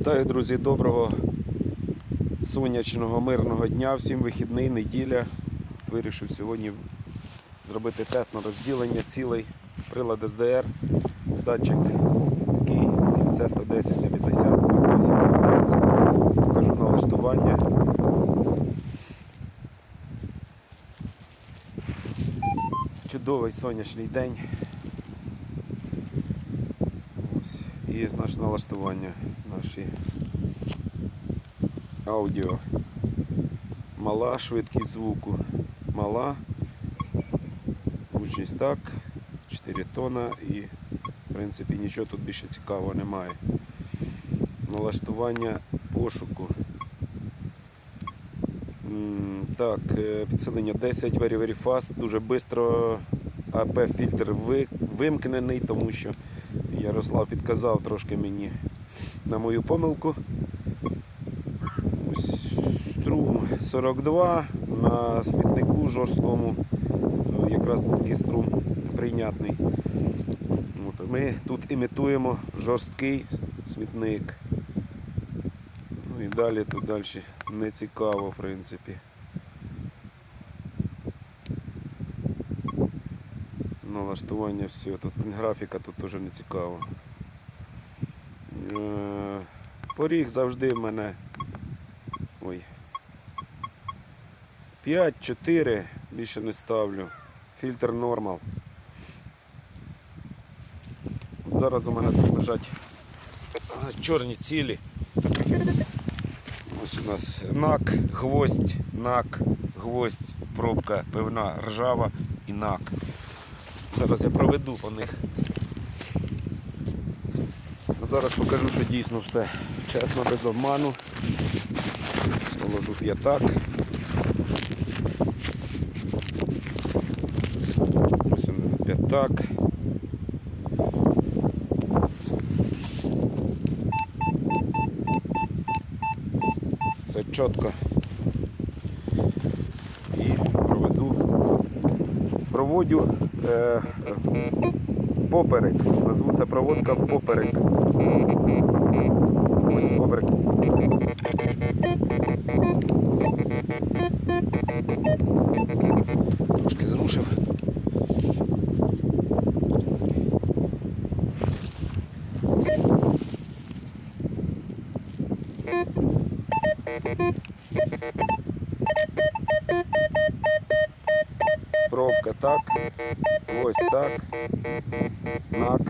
Вітаю, друзі, доброго сонячного, мирного дня. Всім вихідний, неділя. Вирішив сьогодні зробити тест на розділення цілий прилад СДР. Датчик такий кільце 110 на 50 28 кГц. Покажу налаштування. Чудовий сонячний день. Ось. І наше налаштування наші аудіо. Мала швидкість звуку. Мала. Гучність так. 4 тона і в принципі нічого тут більше цікавого немає. Налаштування пошуку. Так, е, підсилення 10, very very fast, дуже швидко АП фільтр вимкнений, тому що Ярослав підказав трошки мені на мою помилку. Струм 42 на смітнику жорсткому. Якраз такий струм прийнятний. От, ми тут імітуємо жорсткий смітник. Ну і далі тут далі не цікаво, в принципі. Налаштування все. Тут графіка тут теж не цікаво. Е, Поріг завжди в мене. Ой. 5-4, більше не ставлю. Фільтр нормал. От зараз у мене тут лежать чорні цілі. Ось у нас нак, гвоздь, нак, гвоздь, пробка пивна, ржава і нак. Зараз я проведу по них. Зараз покажу, що дійсно все чесно, без обману. Положу п'ятак. Ось він п'ятак. Все чітко. І проведу. Проводю е, поперек. Назву проводка в поперек. Ось поперек. Трошки зрушив. Пробка так. Ось так. Нак.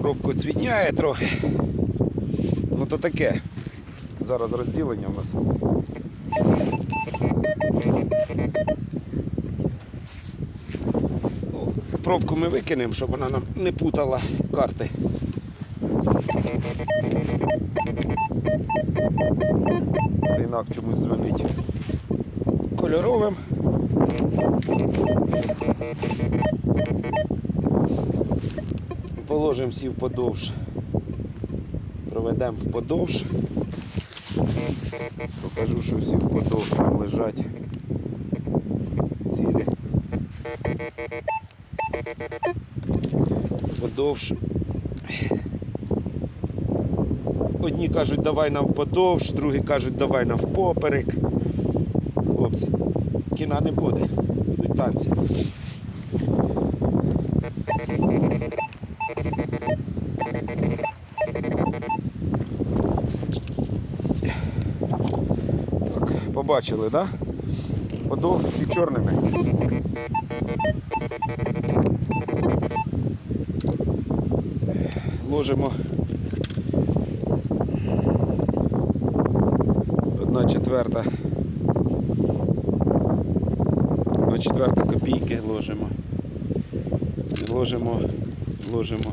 Пробку цвітняє трохи. Ну то таке. Зараз розділення у нас. Пробку ми викинемо, щоб вона нам не путала карти. Цей нак чомусь дзвонить кольоровим. Положимо всі вподовж. Проведемо вподовж. Покажу, що всі вподовж там лежать цілі. Вподовж. Одні кажуть, давай нам вподовж, другі кажуть, давай нам впоперек. Хлопці, кіна не буде, будуть танці. Так, побачили, так? Да? Подовж всі чорними. Ложимо одна четверта. Одна четверта копійки ложимо. Ложимо, ложимо.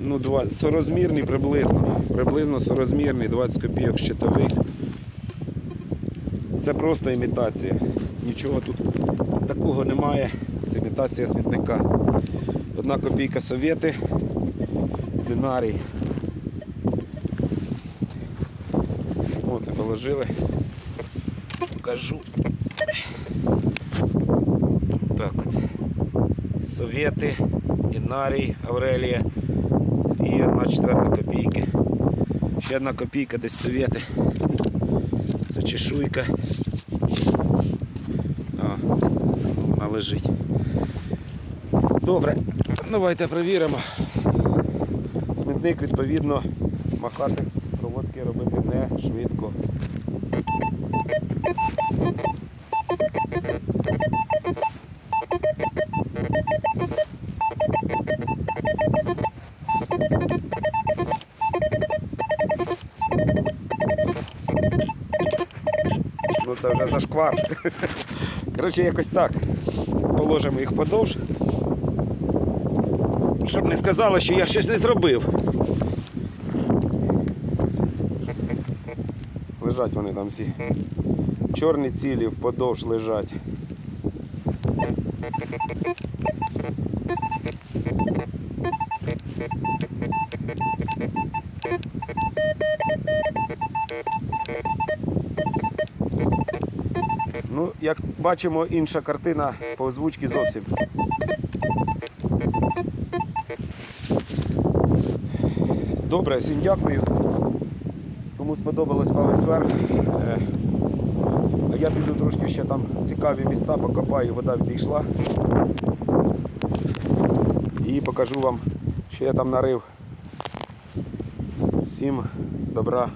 Ну, два, сорозмірний приблизно. Приблизно сорозмірний, 20 копійок щитових. Це просто імітація. Нічого тут такого немає. Це імітація смітника. Одна копійка совєти, динарій. Положили. Покажу. Так от. совєти, Інарій, Аврелія і одна четверта копійки. Ще одна копійка десь совєти. Це чешуйка. О, вона лежить. Добре, давайте перевіримо. Смітник відповідно махати, проводки робити не швидко. Ну це вже зашквар. Коротше, якось так. Положимо їх подовж. Щоб не сказали, що я щось не зробив. Лежать вони там всі. Чорні цілі вподовж лежать. Як бачимо, інша картина по озвучці зовсім. Добре, всім дякую. Кому сподобалось палець вверх. Е, А я піду трошки ще там цікаві міста покопаю, вода відійшла. І покажу вам, що я там нарив. Всім добра.